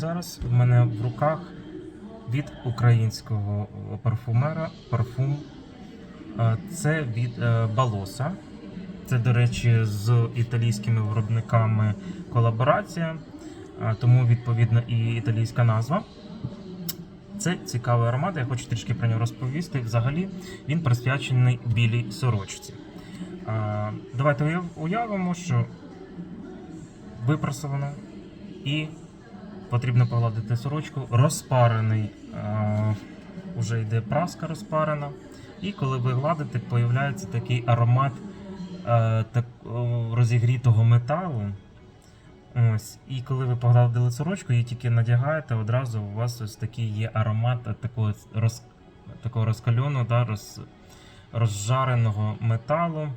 зараз в мене в руках від українського парфумера парфум. Е, Це від е, Балоса. Це, до речі, з італійськими виробниками колаборація, е, тому відповідно і італійська назва. Це цікавий аромат, я хочу трішки про нього розповісти. Взагалі він присвячений білій сорочці. Е, Давайте уявимо, що випрасовано і потрібно погладити сорочку. Розпарений, е, вже йде праска розпарена. І коли ви гладите, появляється такий аромат е, розігрітого металу. Ось. І коли ви погладили сорочку, її тільки надягаєте, одразу у вас ось такий є аромат такого, роз, такого розкальоного, да, роз, розжареного металу.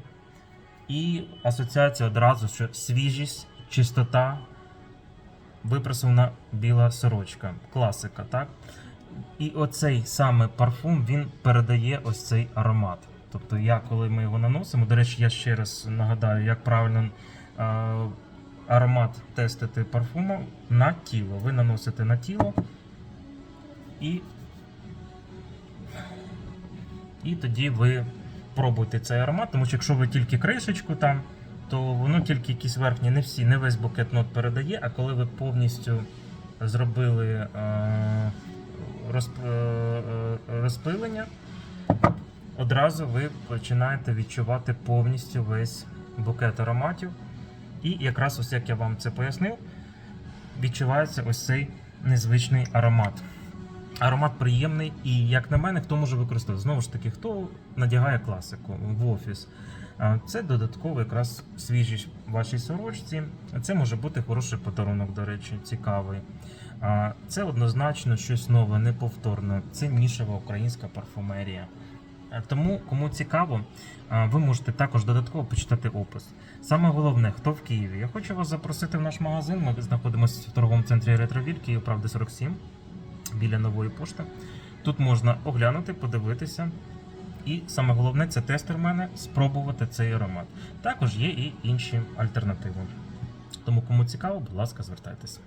І асоціація одразу, що свіжість, чистота, випрасована біла сорочка. Класика, так? І оцей саме парфум він передає ось цей аромат. Тобто, я, коли ми його наносимо, до речі, я ще раз нагадаю, як правильно е, аромат тестити парфуму на тіло. Ви наносите на тіло і, і тоді ви пробуйте цей аромат, тому що якщо ви тільки кришечку там, то воно тільки якісь верхні, не всі, не весь букет нот передає, а коли ви повністю зробили е, е, е, розпилення, одразу ви починаєте відчувати повністю весь букет ароматів. І якраз ось як я вам це пояснив, відчувається ось цей незвичний аромат. Аромат приємний, і як на мене, хто може використовувати? Знову ж таки, хто надягає класику в офіс. Це додатково якраз свіжість вашій сорочці. Це може бути хороший подарунок, до речі, цікавий. Це однозначно щось нове, неповторне. Це нішева українська парфумерія. Тому, кому цікаво, ви можете також додатково почитати опис. Саме головне, хто в Києві. Я хочу вас запросити в наш магазин. Ми знаходимося в торговому центрі Ретровіль, Київ, правди 47 біля нової пошти. Тут можна оглянути, подивитися. І саме головне це тестер в мене спробувати цей аромат. Також є і інші альтернативи. Тому кому цікаво, будь ласка, звертайтеся.